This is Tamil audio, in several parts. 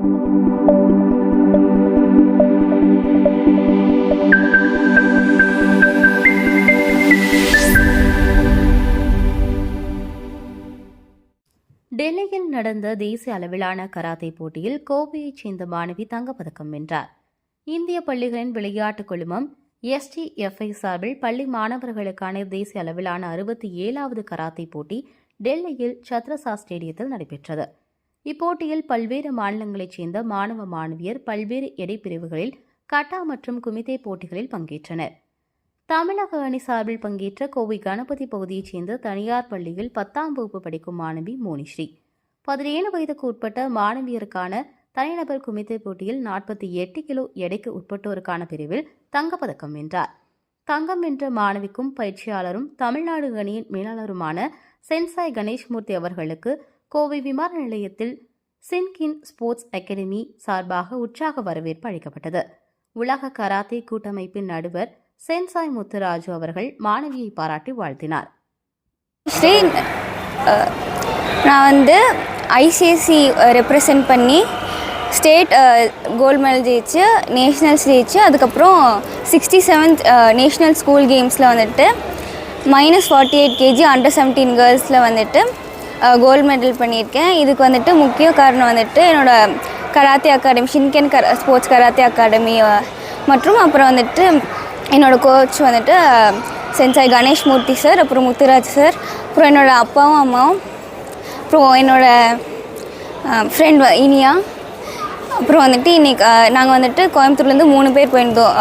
டெல்லியில் நடந்த தேசிய அளவிலான கராத்தே போட்டியில் கோவையைச் சேர்ந்த மாணவி தங்கப்பதக்கம் வென்றார். இந்திய பள்ளிகளின் விளையாட்டுக் குழுமம் எஸ்டிஎஃப்ஐ சார்பில் பள்ளி மாணவர்களுக்கான தேசிய அளவிலான அறுபத்தி ஏழாவது கராத்தே போட்டி டெல்லியில் சத்ரசா ஸ்டேடியத்தில் நடைபெற்றது. இப்போட்டியில் பல்வேறு மாநிலங்களைச் சேர்ந்த மாணவ மாணவியர் பல்வேறு எடைப்பிரிவுகளில் கட்டா மற்றும் குமிதே போட்டிகளில் பங்கேற்றனர். தமிழக அணி சார்பில் பங்கேற்ற கோவை கணபதி பகுதியைச் சேர்ந்த தனியார் பள்ளியில் பத்தாம் வகுப்பு படிக்கும் மாணவி மோனிஸ்ரீ. பதினேழு வயதுக்கு உட்பட்ட மாணவியருக்கான தனிநபர் குமித்தை போட்டியில் நாற்பத்தி எட்டு கிலோ எடைக்கு உட்பட்டோருக்கான பிரிவில் தங்கப்பதக்கம் வென்றார். தங்கம் வென்ற மாணவிக்கும் பயிற்சியாளரும் தமிழ்நாடு அணியின் மேலாளருமான சென்சாய் கணேஷ்மூர்த்தி அவர்களுக்கு கோவை விமான நிலையத்தில் சின்கின் ஸ்போர்ட்ஸ் அகாடமி சார்பாக உற்சாக வரவேற்பு அளிக்கப்பட்டது. உலக கராத்தே கூட்டமைப்பின் நடுவர் சென்சாய் முத்துராஜு அவர்கள் மாணவியை பாராட்டி வாழ்த்தினார். ஸ்ரீ uh, நான் வந்து ஐசிஎஸ்சி ரெப்ரசன்ட் பண்ணி ஸ்டேட் கோல்டு மெடல் ஜெயிச்சு நேஷ்னல்ஸ் ஜெயிச்சு அதுக்கப்புறம் சிக்ஸ்டி செவன்த் நேஷ்னல் ஸ்கூல் கேம்ஸில் வந்துட்டு minus forty eight kg under seventeen கேர்ள்ஸில் வந்துட்டு கோல்டு மெடல் பண்ணியிருக்கேன். இதுக்கு வந்துட்டு முக்கிய காரணம் வந்துட்டு என்னோட karate academy Shinken Kara sports karate academy மற்றும் அப்புறம் வந்துட்டு என்னோட கோச் வந்துட்டு சென்சாய் கணேஷ் மூர்த்தி சார் அப்புறம் முத்துராஜ் சார் அப்புறம் என்னோடய அப்பாவும் அம்மாவும் அப்புறம் என்னோட ஃப்ரெண்ட் இனியா அப்புறம் வந்துட்டு இன்றைக்கி நாங்கள் வந்துட்டு கோயம்புத்தூர்லேருந்து மூணு பேர் போயிருந்தோம்.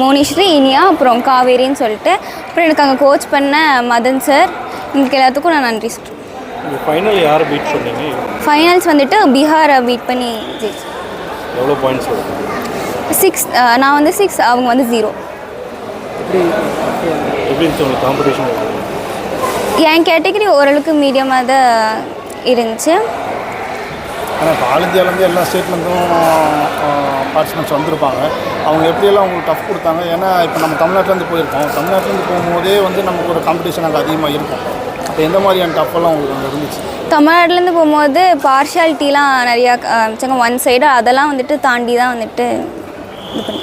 மோனிஸ்ரீ இனியா அப்புறம் காவேரின்னு சொல்லிட்டு அப்புறம் எனக்கு அங்கே கோச் பண்ண மதன் சார் உங்களுக்கு எல்லாத்துக்கும் நான் நன்றி சொல்கிறேன் ஃபைனல் யாரை பீட் பண்ணீங்க? ஃபைனல்ஸ் வந்துட்டு பீகாரை பீட் பண்ணி ஜெயிச்சேன் எவ்வளோ பாயிண்ட்ஸ் சிக்ஸ் நான் வந்து சிக்ஸ் அவங்க வந்து ஜீரோ காம்படிஷன் என் கேட்டகரி ஓரளவுக்கு மீடியமாக தான் இருந்துச்சு. ஆனால் இப்போ ஆல் இந்தியாவிலேருந்து எல்லா ஸ்டேட்லேருந்தும் பார்ட்டிசிபெண்ட்ஸ் வந்திருப்பாங்க. அவங்க எப்படியெல்லாம் அவங்களுக்கு டஃப் கொடுத்தாங்க? ஏன்னா இப்போ நம்ம தமிழ்நாட்டிலேருந்து போயிருக்கோம். தமிழ்நாட்டிலேருந்து போகும்போதே வந்து நமக்கு ஒரு காம்படிஷன் அங்கே அதிகமாக இருக்கும். எந்த மாதிரியான டஃப் எல்லாம் உங்களுக்கு அங்கே இருந்துச்சு? தமிழ்நாட்டிலேருந்து போகும்போது பார்ஷியாலிட்டிலாம் நிறையா வச்சாங்க ஒன் சைடு அதெல்லாம் வந்துட்டு தாண்டி தான் வந்துட்டு இது பண்ணி